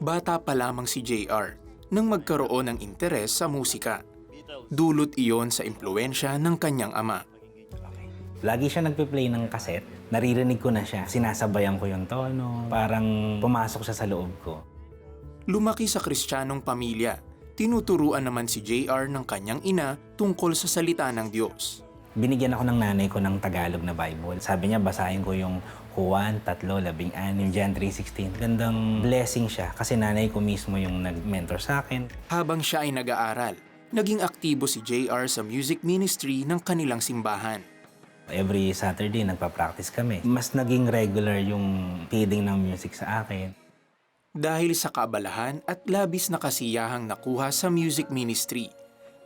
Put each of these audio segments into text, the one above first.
Bata pa lamang si JR nang magkaroon ng interes sa musika. Dulot iyon sa impluensya ng kanyang ama. Lagi siya nagpe-play ng kaset. Naririnig ko na siya. Sinasabayan ko yung tono. Parang pumasok siya sa loob ko. Lumaki sa kristyanong pamilya. Tinuturuan naman si JR ng kanyang ina tungkol sa salita ng Diyos. Binigyan ako ng nanay ko ng Tagalog na Bible. Sabi niya, basahin ko yung Juan 3:16, John 3.16. Gandang blessing siya kasi nanay ko mismo yung nag-mentor sa akin. Habang siya ay nag-aaral, naging aktibo si JR sa music ministry ng kanilang simbahan. Every Saturday, nagpa-practice kami. Mas naging regular yung feeding ng music sa akin. Dahil sa kaabalahan at labis na kasiyahang nakuha sa music ministry,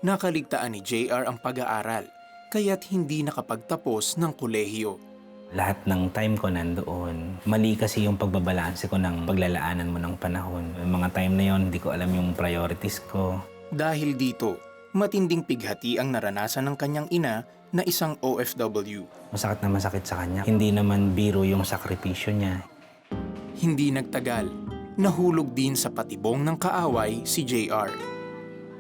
nakaligtaan ni JR ang pag-aaral kaya't hindi nakapagtapos ng kolehiyo. Lahat ng time ko nandoon. Mali kasi yung pagbabalanse ko ng paglalaanan mo ng panahon. Yung mga time na yon, hindi ko alam yung priorities ko. Dahil dito, matinding pighati ang naranasan ng kanyang ina na isang OFW. Masakit na masakit sa kanya. Hindi naman biro yung sakripisyo niya. Hindi nagtagal, nahulog din sa patibong ng kaaway si JR.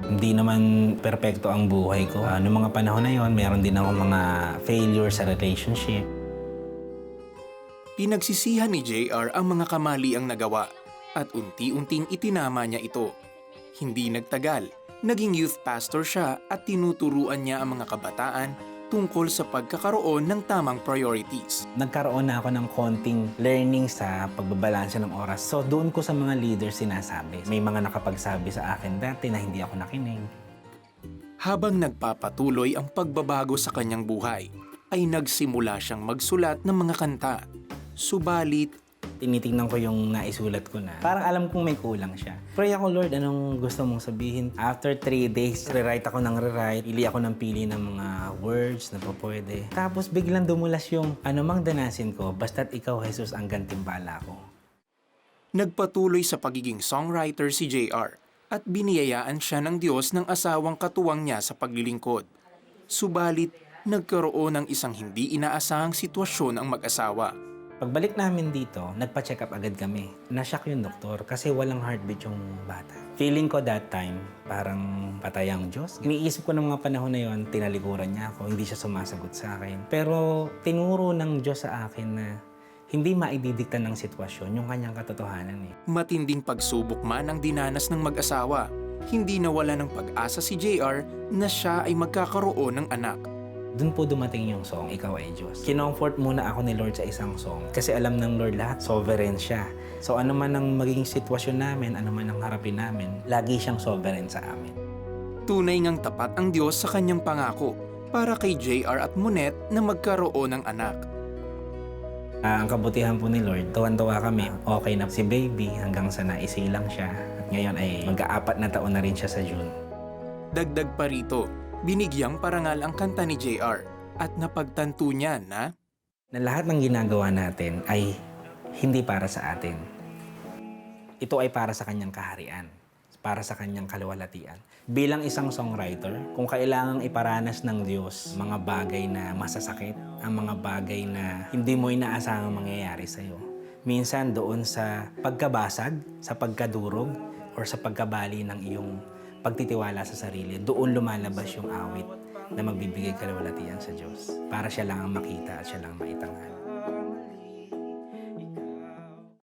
Hindi naman perpekto ang buhay ko. Uh, noong mga panahon na yon, meron din ako mga failure sa relationship. Pinagsisihan ni JR ang mga kamali ang nagawa at unti-unting itinama niya ito. Hindi nagtagal, naging youth pastor siya at tinuturuan niya ang mga kabataan tungkol sa pagkakaroon ng tamang priorities. Nagkaroon na ako ng konting learning sa pagbabalanse ng oras. So doon ko sa mga leaders sinasabi. May mga nakapagsabi sa akin dati na hindi ako nakinig. Habang nagpapatuloy ang pagbabago sa kanyang buhay, ay nagsimula siyang magsulat ng mga kanta. Subalit, Tinitingnan ko yung naisulat ko na. Parang alam kong may kulang siya. Pray ako, Lord, anong gusto mong sabihin? After three days, rewrite ako ng rewrite. Pili ako ng pili ng mga words na po pwede. Tapos biglang dumulas yung anumang danasin ko, basta't ikaw, Jesus, ang gantimbala ko. nagpatuloy sa pagiging songwriter si JR at biniyayaan siya ng Diyos ng asawang katuwang niya sa paglilingkod. Subalit, nagkaroon ng isang hindi inaasahang sitwasyon ang mag-asawa. Pagbalik namin dito, nagpa-check up agad kami. Nashock yung doktor kasi walang heartbeat yung bata. Feeling ko that time, parang patay ang Diyos. Iniisip ko ng mga panahon na yon, tinalikuran niya ako, hindi siya sumasagot sa akin. Pero tinuro ng Diyos sa akin na hindi maididikta ng sitwasyon yung kanyang katotohanan eh. Matinding pagsubok man ang dinanas ng mag-asawa, hindi nawala ng pag-asa si JR na siya ay magkakaroon ng anak. Doon po dumating yung song, Ikaw ay Diyos. Kinomfort muna ako ni Lord sa isang song. Kasi alam ng Lord lahat, sovereign siya. So ano man ang magiging sitwasyon namin, ano man ang harapin namin, lagi siyang sovereign sa amin. Tunay ngang tapat ang Diyos sa kanyang pangako para kay JR at Monet na magkaroon ng anak. Ah, ang kabutihan po ni Lord, tuwan-tuwa kami. Okay na si baby hanggang sa naisilang siya. At ngayon ay mag-aapat na taon na rin siya sa June. Dagdag pa rito, binigyang parangal ang kanta ni JR at napagtanto niya na Na lahat ng ginagawa natin ay hindi para sa atin. Ito ay para sa kanyang kaharian, para sa kanyang kaluwalhatian. Bilang isang songwriter, kung kailangang iparanas ng Diyos mga bagay na masasakit, ang mga bagay na hindi mo inaasahang mangyayari sa'yo. Minsan doon sa pagkabasag, sa pagkadurog, or sa pagkabali ng iyong pagtitiwala sa sarili, doon lumalabas yung awit na magbibigay kaluwalhatian sa Diyos para siya lang ang makita at siya lang ang maitanghal.